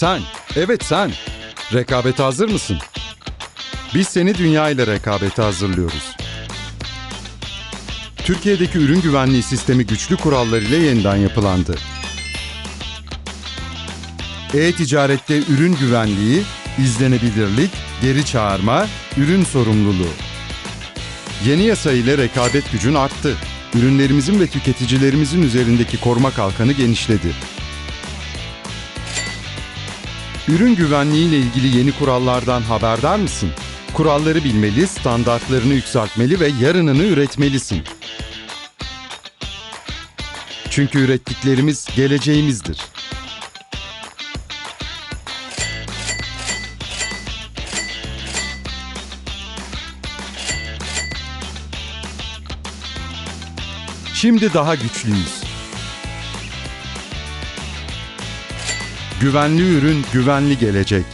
Sen, evet sen. Rekabete hazır mısın? Biz seni dünya ile rekabete hazırlıyoruz. Türkiye'deki ürün güvenliği sistemi güçlü kurallar ile yeniden yapılandı. E-ticarette ürün güvenliği, izlenebilirlik, geri çağırma, ürün sorumluluğu. Yeni yasa ile rekabet gücün arttı. Ürünlerimizin ve tüketicilerimizin üzerindeki koruma kalkanı genişledi. Ürün güvenliği ile ilgili yeni kurallardan haberdar mısın? Kuralları bilmeli, standartlarını yükseltmeli ve yarınını üretmelisin. Çünkü ürettiklerimiz geleceğimizdir. Şimdi daha güçlüyüz. Güvenli ürün, güvenli gelecek.